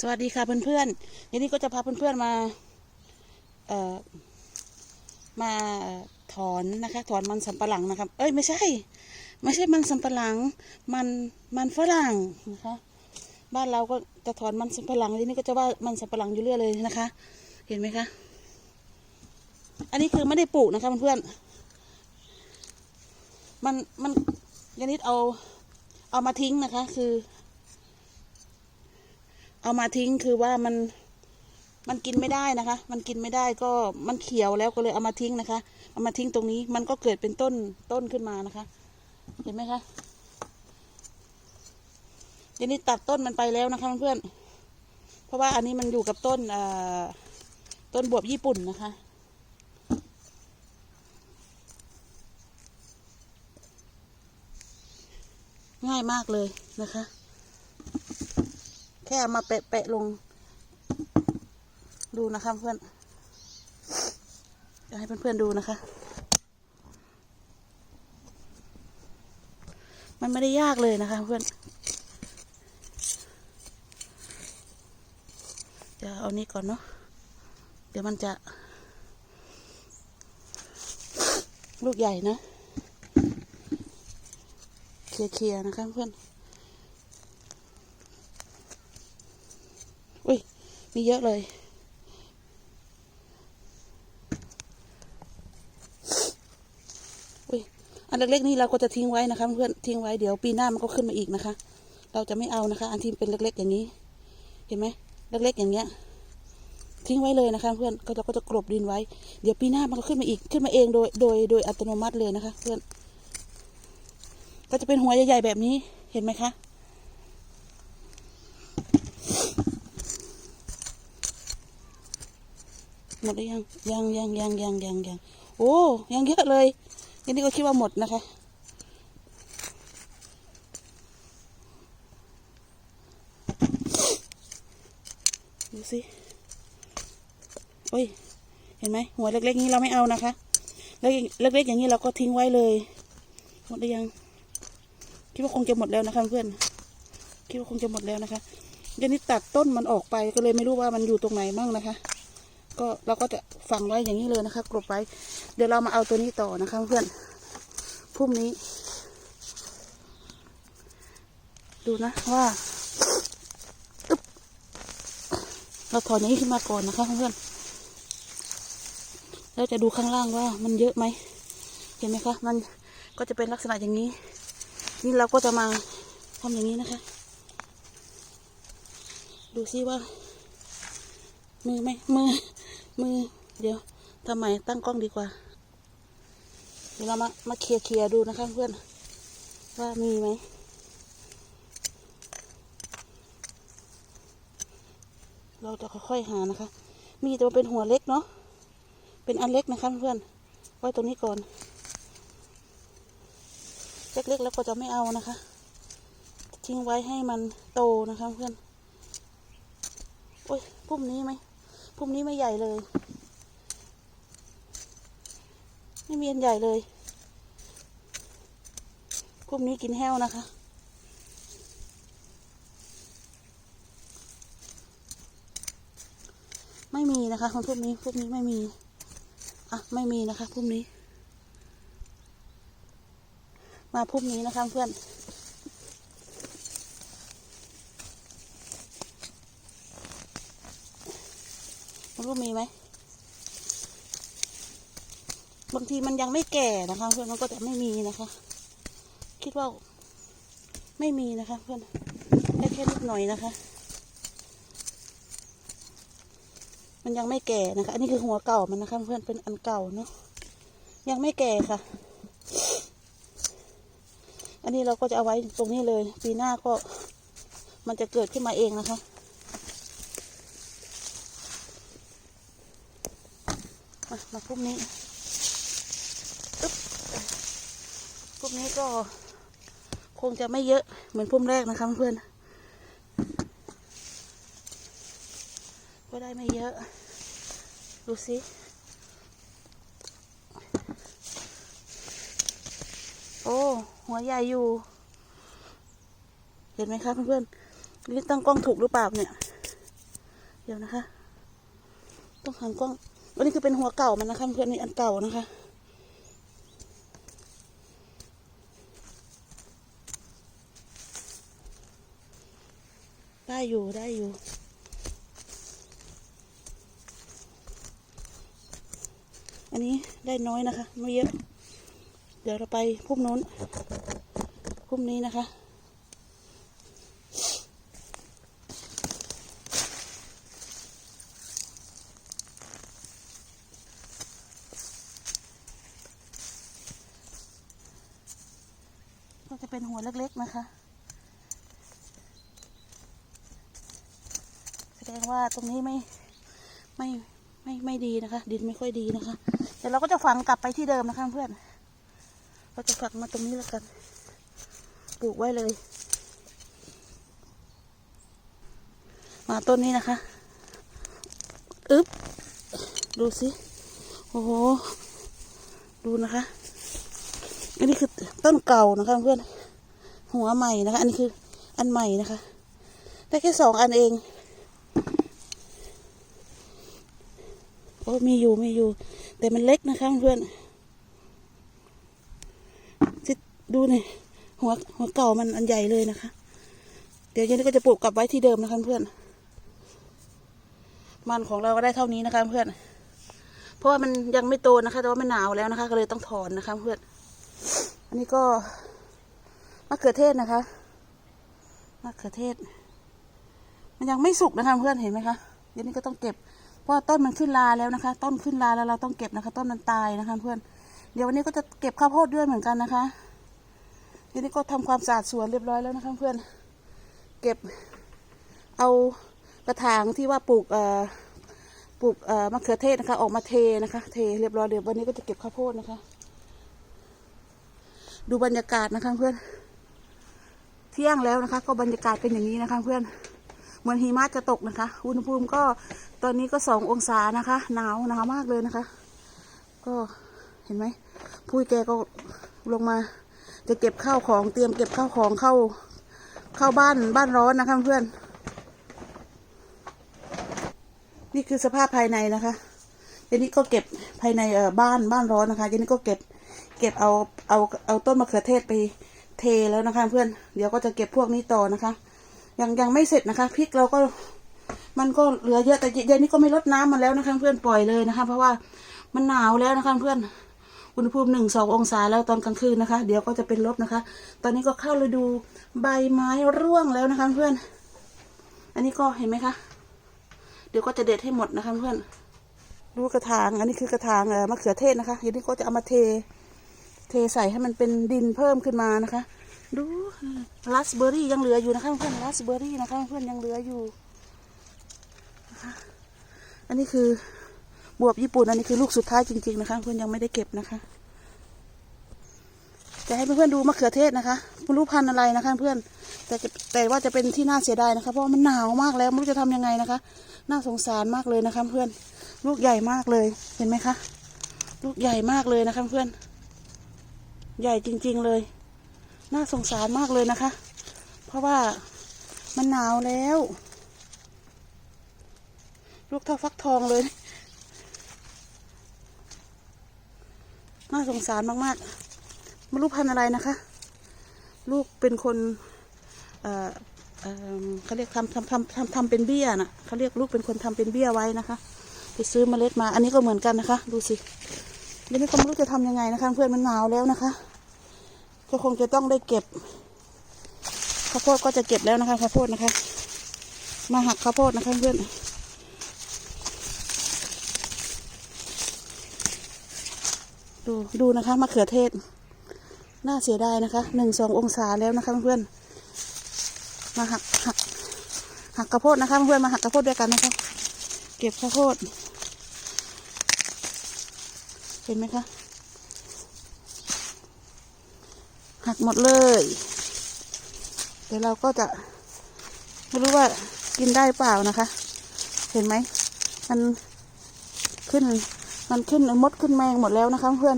สวัสดีค่ะเพื่อนๆวันนี้ก็จะพาเพื่อนๆมาเอ่อมาถอนนะคะ ถอนมันสำปะหลังนะครับ เอ้ยไม่ใช่ ไม่ใช่มันสำปะหลัง มันมันฝรั่งนะคะ บ้านเราก็จะถอนมันสำปะหลังทีนี้ก็จะว่ามันสำปะหลังอยู่เรื่อยเลยนะคะ เห็นไหมคะ อันนี้คือไม่ได้ปลูกนะคะเพื่อนๆมันมันยานิดเอาเอามาทิ้งนะคะ คือ เอามาทิ้งคือว่ามันมันกินไม่ได้นะคะ มันกินไม่ได้ก็มันเขียวแล้วก็เลยเอามาทิ้งนะคะ เอามาทิ้งตรงนี้ มันก็เกิดเป็นต้นต้นขึ้นมานะคะ เห็นไหมคะเดี๋ยวนี้ตัดต้นมันไปแล้วนะคะเพื่อน เพราะว่าอันนี้มันอยู่กับต้นต้นบวบญี่ปุ่นนะคะ ง่ายมากเลยนะคะ ค่เอามาแปะแปะลง ดูนะคะเพื่อนจะให้เพื่อนๆดูนะคะ มันไม่ได้ยากเลยนะคะเพื่อนจะเอานี้ก่อนเนาะเดี๋ยวมันจะ ลูกใหญ่นะเคลียร์ๆนะคะเพื่อน อุ้ย มีเยอะเลย อันเล็กๆนี่เราก็จะทิ้งไว้นะคะเพื่อนทิ้งไว้เดี๋ยวปีหน้ามันก็ขึ้นมาอีกนะคะ เราจะไม่เอานะคะ อันที่เป็นเล็กๆอย่างนี้ เห็นไหมเล็กๆอย่างเงี้ย ทิ้งไว้เลยนะคะ เพื่อนก็เราก็จะกลบดินไว้ เดี๋ยวปีหน้ามันก็ขึ้นมาอีกขึ้นมาเองโดยโดยโดยอัตโนมัติเลยนะคะ เพื่อน ก็จะเป็นหัวใหญ่ๆแบบนี้เห็นไหมคะ หม ดหรือยัง ยังยังยังยังยังยังโอ้ยังเยอะเลยอันนี้ก็คิดว่าหมดนะคะ ดูสิโอ้ย เห็นไหมหัวเล็กๆนี้เราไม่เอานะคะเล็กเล็กๆอย่างนี้เราก็ทิ้งไว้เลย หมดหรือยัง คิดว่าคงจะหมดแล้วนะคะเพื่อน คิดว่าคงจะหมดแล้วนะคะเดี๋ยวนี้ตัดต้นมันออกไปก็เลยไม่รู้ว่ามันอยู่ตรงไหนบ้างนะคะ ก็เราก็จะฝังไว้อย่างนี้เลยนะคะกรบไว้ เดี๋ยวเรามาเอาตัวนี้ต่อนะคะเพื่อนพรุ่งนี้ ดูนะว่าเราถอนอย่างนี้ขึ้นมาก่อนนะคะเพื่อนแล้วจะดูข้างล่างว่ามันเยอะไหมเห็นไหมคะ มันก็จะเป็นลักษณะอย่างนี้ นี่เราก็จะมาทำอย่างนี้นะคะ ดูซิว่า มือไหมมือ มือเดี๋ยวทำไมตั้งกล้องดีกว่า เดี๋ยวเรามามาเคลียร์เคลียร์ดูนะคะเพื่อน ว่ามีไหมเราจะค่อยๆหานะคะ มีแต่ว่าเป็นหัวเล็กเนาะ เป็นอันเล็กนะคะเพื่อนไว้ตรงนี้ก่อน เล็กๆแล้วก็จะไม่เอานะคะ ทิ้งไว้ให้มันโตนะคะเพื่อน โอ้ยพุ่มนี้ไหม พุ่มนี้ไม่ใหญ่เลย ไม่มีอันใหญ่เลย พุ่มนี้กินแห้วนะคะไม่มีนะคะคนพุ่มนี้พุ่มนี้ไม่มี อะ ไม่มีนะคะพุ่มนี้ มาพุ่มนี้นะคะเพื่อน รู้มีไหม บางทีมันยังไม่แก่นะคะ เพื่อนมันก็จะไม่มีนะคะ คิดว่าไม่มีนะคะ เพื่อนได้แค่นิดหน่อยนะคะ มันยังไม่แก่นะคะ อันนี้คือหัวเก่ามันนะคะ เพื่อนเป็นอันเก่าเนาะยังไม่แก่ค่ะ อันนี้เราก็จะเอาไว้ตรงนี้เลย ปีหน้าก็มันจะเกิดขึ้นมาเองนะคะ มาพวกนี้อึ๊บพวกนี้ก็คงจะไม่เยอะเหมือนพุ่มแรกนะคะเพื่อนก็ได้ไม่เยอะ ดูสิโอ้หัวใหญ่อยู่ เห็นไหมคะเพื่อนๆนี่ตั้งกล้องถูกหรือเปล่าเนี่ย เดี๋ยวนะคะ ต้องหันกล้อง อันนี้คือเป็นหัวเก่ามันนะคะเพื่อนนี่อันเก่านะคะ ได้อยู่ได้อยู่อันนี้ได้น้อยนะคะ ไม่เยอะ เดี๋ยวเราไปพุ่มนู้นพุ่มนี้นะคะ เล็กๆนะคะ แสดงว่าตรงนี้ไม่ไม่ไม่ไม่ดีนะคะ ดินไม่ค่อยดีนะคะ เดี๋ยวเราก็จะฝังกลับไปที่เดิมนะคะเพื่อน เราจะฝังมาตรงนี้แล้วกัน ปลูกไว้เลย มาต้นนี้นะคะ อึ๊บ ดูสิ โอ้โห ดูนะคะ อันนี้คือต้นเก่านะคะเพื่อน หัวใหม่นะคะ อันนี้คืออันใหม่นะคะ ได้แค่สองอันเอง โอ้มีอยู่มีอยู่ แต่มันเล็กนะคะเพื่อนจิดูหน่อยหัวหัวเก่ามันอันใหญ่เลยนะคะ เดี๋ยวเย็นก็จะปลูกกลับไว้ที่เดิมนะคะเพื่อนมันของเราก็ได้เท่านี้นะคะเพื่อน เพราะว่ามันยังไม่โตนะคะ แต่ว่ามันหนาวแล้วนะคะ ก็เลยต้องถอนนะคะเพื่อน อันนี้ก็ะเขือเทศนะคะมะเขือเทศ มันยังไม่สุกนะคะเพื่อนเห็นไหมคะเดี๋ยวนี้ก็ต้องเก็บ เพราะต้นมันขึ้นลาแล้วนะคะ ต้นขึ้นลาแล้วเราต้องเก็บนะคะ ต้นมันตายนะคะเพื่อน เดี๋ยววันนี้ก็จะเก็บข้าวโพดด้วยเหมือนกันนะคะเดี๋ยวนี้ก็ทำความสะอาดสวนเรียบร้อยแล้วนะคะเพื่อน เก็บเอากระถางที่ว่าปลูกเอ่อปลูกเอ่อมะเขือเทศนะคะ ออกมาเทนะคะ เทเรียบร้อยเดี๋ยววันนี้ก็จะเก็บข้าวโพดนะคะ ดูบรรยากาศนะคะเพื่อน เที่ยงแล้วนะคะ ก็บรรยากาศเป็นอย่างนี้นะคะ เพื่อนเหมือนหิมะจะตกนะคะ อุณหภูมิก็ตอนนี้ก็สององศานะคะ หนาวหนาวมากเลยนะคะ ก็เห็นไหมพุ้ยแกก็ลงมา จะเก็บข้าวของเตรียมเก็บข้าวของเข้าเข้าบ้านบ้านร้อนนะคะเพื่อน นี่คือสภาพภายในนะคะเดี๋ยวนี้ก็เก็บภายในเอ่อบ้านบ้านร้อนนะคะเดี๋ยวนี้ก็เก็บเก็บเอาเอาเอาต้นมะเขือเทศไป เทแล้วนะคะ เพื่อน เดี๋ยวก็จะเก็บพวกนี้ต่อนะคะ ยังยังไม่เสร็จนะคะพริกเราก็ มันก็เหลือเยอะแต่เย็นนี้ก็ไม่ลดน้ำมันแล้วนะคะเพื่อนปล่อยเลยนะคะ เพราะว่ามันหนาวแล้วนะคะเพื่อนอุณหภูมิหนึ่งสององศาแล้วตอนกลางคืนนะคะ เดี๋ยวก็จะเป็นลบนะคะ ตอนนี้ก็เข้าฤดูใบไม้ร่วงแล้วนะคะเพื่อน อันนี้ก็เห็นไหมคะ เดี๋ยวก็จะเด็ดให้หมดนะคะเพื่อน ดูกระถาง อันนี้คือกระถางเอ่อมะเขือเทศนะคะเดี๋ยวนี้ก็จะเอามาเท เทใส่ให้มันเป็นดินเพิ่มขึ้นมานะคะ ดูราสเบอร์รี่ยังเหลืออยู่นะคะเพื่อนราสเบอร์รี่นะคะเพื่อนยังเหลืออยู่นะคะอันนี้คือบวบญี่ปุ่นอันนี้คือลูกสุดท้ายจริง ๆนะคะ เพื่อนยังไม่ได้เก็บนะคะ จะให้เพื่อนๆดูมะเขือเทศนะคะไม่รู้พันธุ์อะไรนะคะ เพื่อนแต่แต่ว่าจะเป็นที่น่าเสียดายนะคะ เพราะมันหนาวมากแล้วไม่รู้จะทำยังไงนะคะ น่าสงสารมากเลยนะคะ เพื่อนลูกใหญ่มากเลยเห็นไหมคะลูกใหญ่มากเลยนะคะเพื่อน ใหญ่จริง ๆเลย น่าสงสารมากเลยนะคะ เพราะว่ามันหนาวแล้ว ลูกเท่าฟักทองเลย น่าสงสารมากๆไม่รู้พันธ์อะไรนะคะ ลูกเป็นคนเอ่อเอ่อเขาเรียกทำทำทำทำทำเป็นเบี้ยน่ะเขาเรียกลูกเป็นคนทำเป็นเบี้ยไว้นะคะ ไปซื้อเมล็ดมา อันนี้ก็เหมือนกันนะคะ ดูสิ ดี๋ยวนี้ก็ไม่รู้จะทำยังไงนะคะ เพื่อนมันหนาวแล้วนะคะ ก็คงจะต้องได้เก็บข้าวโพดก็จะเก็บแล้วนะคะข้าวโพดนะคะ มาหักข้าวโพดนะคะเพื่อนดูดูนะคะมะเขือเทศ น่าเสียดายนะคะหนึ่งสององศาแล้วนะคะเพื่อนมาหักหักหักข้าวโพดนะคะเพื่อนมาหักข้าวโพดด้วยกันนะคะ เก็บข้าวโพด เห็นไหมคะ หักหมดเลย เดี๋ยวเราก็จะ ไม่รู้ว่ากินได้เปล่านะคะ เห็นไหม มันขึ้น มันขึ้นมดขึ้นแมงหมดแล้วนะคะเพื่อน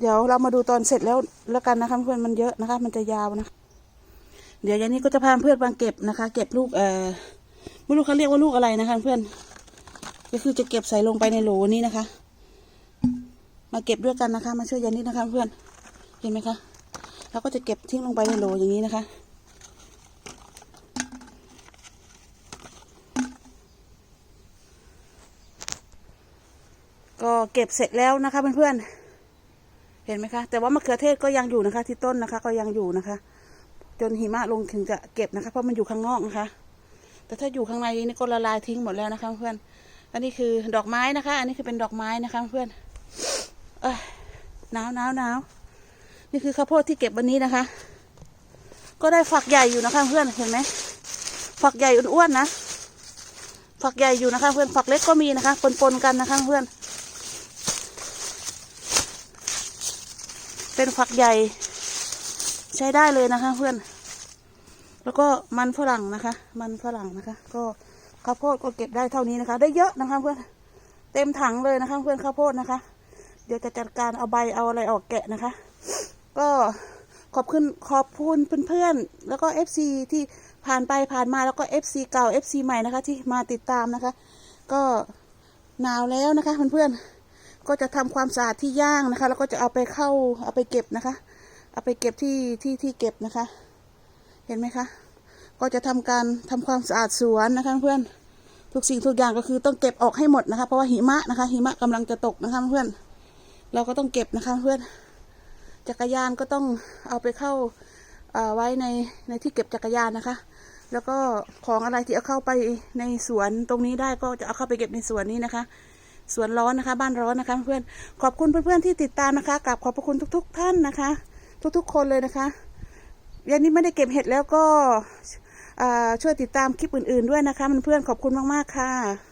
เดี๋ยวเรามาดูตอนเสร็จแล้วแล้วกันนะคะเพื่อนมันเยอะนะคะ มันจะยาวนะะเดี๋ยวยายนี่ก็จะพาเพื่อนมาเก็บนะคะ เก็บลูกเอ่อ ไม่รู้เขาเรียกว่าลูกอะไรนะคะ เพื่อนก็คือจะเก็บใส่ลงไปในโหลนี้นะคะ มาเก็บด้วยกันนะคะ มาช่วยยายนี่นะคะ เพื่อนเห็นไหมคะเราก็จะเก็บทิ้งลงไปในโหลอย่างนี้นะคะก็เก็บเสร็จแล้วนะคะเพื่อนๆ เห็นไหมคะ แต่ว่ามะเขือเทศก็ยังอยู่นะคะ ที่ต้นนะคะ ก็ยังอยู่นะคะ จนหิมะลงถึงจะเก็บนะคะ เพราะมันอยู่ข้างนอกนะคะ แต่ถ้าอยู่ข้างในนี่ก็ละลายทิ้งหมดแล้วนะคะเพื่อน อันนี้คือดอกไม้นะคะ อันนี้คือเป็นดอกไม้นะคะเพื่อนเอ้ยหนาวหนาวหนาวนี่คือข้าวโพดที่เก็บวันนี้นะคะ ก็ได้ฝักใหญ่อยู่นะคะเพื่อนเห็นไหมฝักใหญ่อ้วนๆนะฝักใหญ่อยู่นะคะ เพื่อนฝักเล็กก็มีนะคะปนๆกันนะคะเพื่อน เป็นฝักใหญ่ ใช้ได้เลยนะคะเพื่อน แล้วก็มันฝรั่งนะคะ มันฝรั่งนะคะ ก็ข้าวโพดก็เก็บได้เท่านี้นะคะ ได้เยอะนะคะเพื่อนเต็มถังเลยนะคะ เพื่อนข้าวโพดนะคะ เดี๋ยวจะจัดการเอาใบเอาอะไรออกแกะนะคะ ก็ขอบคุณขอบคุณเพื่อนๆแล้วก็ FC ที่ผ่านไปผ่านมาแล้วก็ FC เก่า FC ใหม่นะคะ ที่มาติดตามนะคะ ก็หนาวแล้วนะคะเพื่อนๆก็จะทำความสะอาดที่ย่างนะคะ แล้วก็จะเอาไปเข้าเอาไปเก็บนะคะ เอาไปเก็บที่ที่ที่เก็บนะคะ เห็นไหมคะ ก็จะทำการทำความสะอาดสวนนะคะเพื่อนทุกสิ่งทุกอย่างก็คือต้องเก็บออกให้หมดนะคะ เพราะว่าหิมะนะคะ หิมะกำลังจะตกนะคะเพื่อนเราก็ต้องเก็บนะคะเพื่อนจักรยานก็ต้องเอาไปเข้าไว้ในในที่เก็บจักรยานนะคะ แล้วก็ของอะไรที่เอาเข้าไปในสวนตรงนี้ได้ก็จะเอาเข้าไปเก็บในสวนนี้นะคะสวนร้อนนะคะ บ้านร้อนนะคะ เพื่อนขอบคุณเพื่อนๆที่ติดตามนะคะกราบขอบพระคุณทุก ๆ ท่านนะคะ ทุกๆ คนเลยนะคะ ยันนี้ไม่ได้เก็บเห็ดแล้วก็ช่วยติดตามคลิปอื่น ๆด้วยนะคะเพื่อนๆขอบคุณมากๆค่ะ